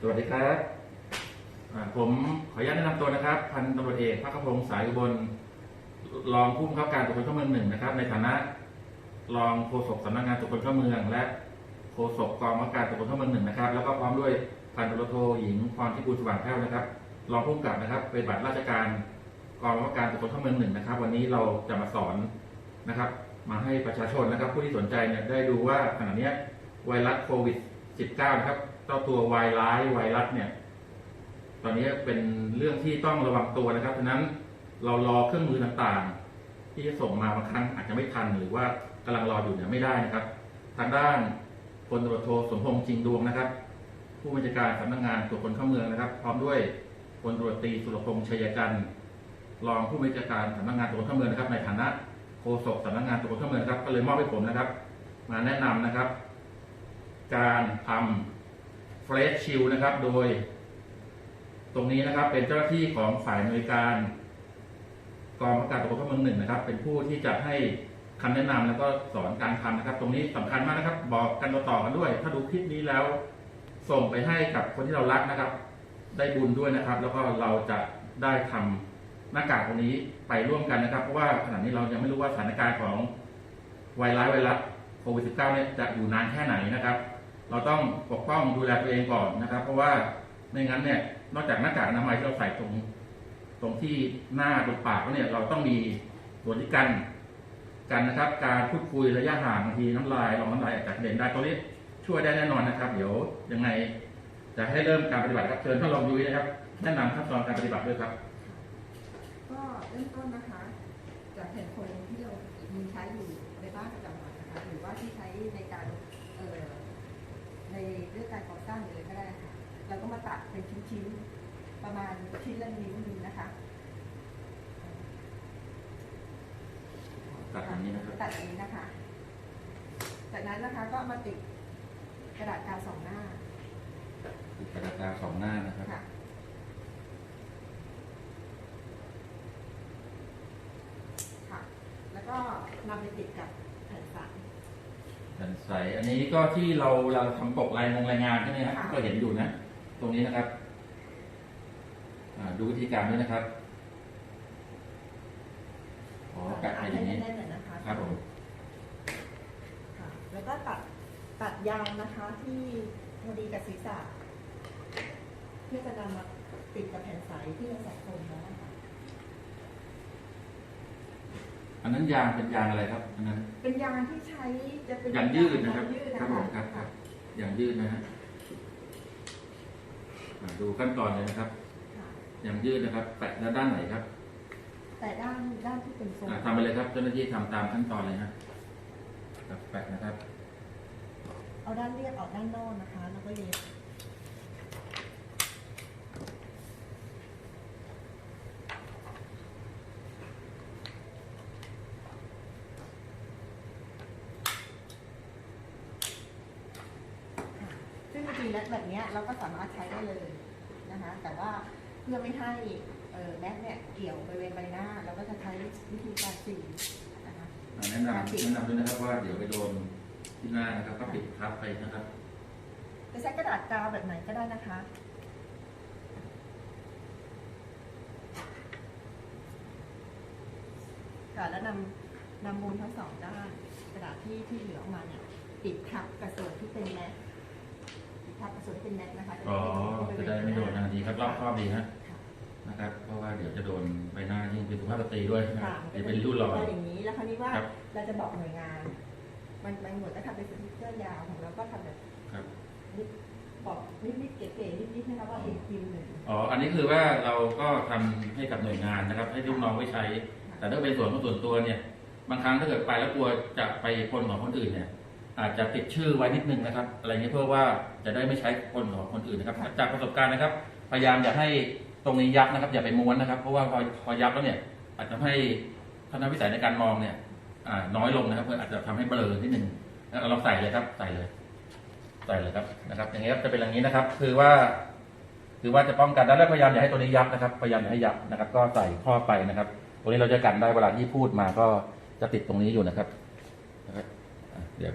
สวัสดีครับผมขออนุญาตแนะนำตัวนะครับ พันตำรวจเอกพักพงศ์สายอุบลรองผู้บังคับการตรวจคนเข้าเมืองหนึ่งนะครับ ในฐานะรองโฆษกสำนักงานตรวจคนเข้าเมือง และโฆษกกองบังคับการตรวจคนเข้าเมืองหนึ่งนะครับ แล้วก็พร้อมด้วยพันตำรวจโทหญิงพรทิพย์บุญสว่างแพ้วนะครับรองผู้กำกับนะครับเป็นบัตรราชการกองบังคับการตรวจคนเข้าเมืองหนึ่งนะครับ วันนี้เราจะมาสอนนะครับ มาให้ประชาชนนะครับ ผู้ที่สนใจเนี่ยได้ดูว่าขณะนี้ไวรัสโควิด 19นะครับเจ้าตัวไวร้ายไวรัสเนี่ย ตอนนี้เป็นเรื่องที่ต้องระวังตัวนะครับฉะนั้นเรารอเครื่องมือต่างๆ ที่จะส่งมาบางครั้งอาจจะไม่ทันหรือว่ากำลังรออยู่เนี่ยไม่ได้นะครับ ทางด้านพลตำรวจโทสมพงษ์จริงดวงนะครับ ผู้บัญชาการสำนักงานตรวจคนเข้าเมืองนะครับ พร้อมด้วยพลตำรวจตีสุรพงษ์ชัยจันทร์รองผู้บัญชาการสำนักงานตรวจคนเข้าเมืองนะครับ ในฐานะโฆษกสำนักงานตรวจคนเข้าเมืองครับก็เลยมอบให้ผมนะครับ มาแนะนำนะครับ การทำเฟรชชิลนะครับ โดย ตรงนี้นะครับเป็นเจ้าหน้าที่ของฝ่ายหน่วยการ กองประกาศตรวจเข้าเมืองหนึ่งนะครับ เป็นผู้ที่จะให้คำแนะนำแล้วก็สอนการทำนะครับ ตรงนี้สำคัญมากนะครับ บอกกันต่อๆกันด้วย ถ้าดูคลิปนี้แล้ว ส่งไปให้กับคนที่เรารักนะครับ ได้บุญด้วยนะครับ แล้วก็เราจะได้ทำหน้ากากตรงนี้ไปร่วมกันนะครับ เพราะว่าขณะนี้เรายังไม่รู้ว่าสถานการณ์ของไวรัสไวรัสโควิด -19 เนี่ยจะอยู่นานแค่ไหนนะครับ เราต้องปกป้องดูแลตัวเองก่อนนะครับ เพราะว่าไม่งั้นเนี่ยนอกจากหน้ากากอนามัยที่เราใส่ตรง ตรงที่หน้าตรงปากแล้วเนี่ยเราต้องมีส่วนที่กันกันนะครับ การพูดคุยระยะห่างบางทีน้ำลายรองน้ำลายอาจจะเด็นได้ตรงนี้ช่วยได้แน่นอนนะครับ เดี๋ยวยังไงจะให้เริ่มการปฏิบัติครับเชิญท่านรองยุ้ยนะครับ แนะนำขั้นตอนการปฏิบัติด้วยครับ ก็เริ่มต้นนะคะ จากแผ่นโฟมที่เรามีใช้อยู่ในบ้านประจำวันนะคะหรือว่าที่ใช้ในการเอ่อ ในเรื่องการก่อสร้างหรืออะไรก็ได้ค่ะเราก็มาตัดเป็นชิ้นๆ ประมาณชิ้นละนิ้วหนึงนะคะ ตัดอย่างนี้นะครับ ตัดอย่างนี้นะคะ จากนั้นนะคะก็มาติดกระดาษกาวสองหน้าติดกระดาษกาวสองหน้านะครับค่ะค่ะ แล้วก็นำไปติดกับแผ่นสันแผ่น ใสอันนี้ก็ที่เราเราทำปกรายงงรายงานใช่ไหมครับค่ะก็เห็นอยู่นะ ตรงนี้นะครับอ่าดูวิธีการด้วยนะครับอ๋อแปะไปอย่างนี้แน่นๆหน่อยนะคะครับผมค่ะแล้วก็ตัดตัดยางนะคะ ที่พอดีกับศีรษะเพื่อจะนำมาติดกับแผ่นใสที่เราใส่โฟมแล้วนะคะ อันนั้นยางเป็นยางอะไรครับอันนั้นเป็นยางที่ใช้จะเป็นยางยืดนะครับยางยืดครับผมครับครับยางยืดนะฮะอ่าดูขั้นตอนเลยนะครับค่ะยางยืดนะครับ แปะด้านด้านไหนครับ แต่ด้านด้านที่เป็นโฟมอ่าทำไปเลยครับ เจ้าหน้าที่ทำตามขั้นตอนเลยฮะครับแปะนะครับ เอาด้านเรียบออกด้านนอกนะคะ แล้วก็เย็บ ซึ่งจ ริงๆแล้วแบบเนี้ยเราก็สามารถใช้ได้เลยนะคะแต่ว่าเพื่อไม่ให้เอ่อแม็กเนี่ยเกี่ยวบริเวณใบหน้า เราก็จะใช้วิธีการสีนะคะอ่าแนะนำแนะนำด้วยนะครับว่าเดี๋ยวไปโดนที่หน้านะครับก็ปิดทับไปนะครับจะใช้กระดาษกาวแบบไหนก็ได้นะคะค่ะแล้วนำนำมูลทั้งสองด้านกระดาษที่ที่เหลือออกมาเนี่ยติดทับกับส่วนที่เป็นแม็กติด ทับกับส่วนที่เป็นแม็กนะคะอ๋อจะได้ไม่โดนทันทีครับรอบครอบดีฮะค่ะนะครับ เพราะว่าเดี๋ยวจะโดนใบหน้ายิ่งเป็นสุภาพสตรีด้วยนะคค่ะรับเดี๋ยวเป็นรุ่นหล่ออย่างนี้แล้วคราวนี้ว่าครับเราจะบอกหน่วยงาน มันบางหน่วยก็ทำเป็นสติ๊กเกอร์ยาวของเราก็ทำแบบครับนิดบอกนิดๆเก๋ๆนิดๆนะคะว่าเป็นพิมพ์หนึ่งอ๋อ อันนี้คือว่าเราก็ทำให้กับหน่วยงานนะครับ ให้ลูกน้องไว้ใช้ แต่ถ้าเป็นส่วนของส่วนตัวเนี่ย บางครั้งถ้าเกิดไปแล้วกลัวจะไปคนของคนอื่นเนี่ย อาจจะติดชื่อไว้นิดนึงนะครับ อะไรเงี้ยเพื่อว่าจะได้ไม่ใช้คนของคนอื่นนะครับจากประสบการณ์นะครับ พยายามอย่าให้ตรงนี้ยับนะครับ อย่าไปม้วนนะครับ เพราะว่าพอพอยับแล้วเนี่ยอาจจะให้ทัศนวิสัยในการมองเนี่ยอ่าน้อยลงนะครับเพื่ออาจจะทำให้เบลอนิดนึงแล้วเราใส่เลยครับใส่เลยใส่เลยครับนะครับ อย่างเงี้ยครับจะเป็นอย่างนี้นะครับ คือว่า คือว่าจะป้องกันแล้วพยายามอย่าให้ตัวนี้ยับนะครับพยายามอย่าให้ยับนะครับ ก็ใส่ข้อไปนะครับตรงนี้เราจะกันได้เวลาที่พูดมาก็จะติดตรงนี้อยู่นะครับนะครับอะเดี๋ยว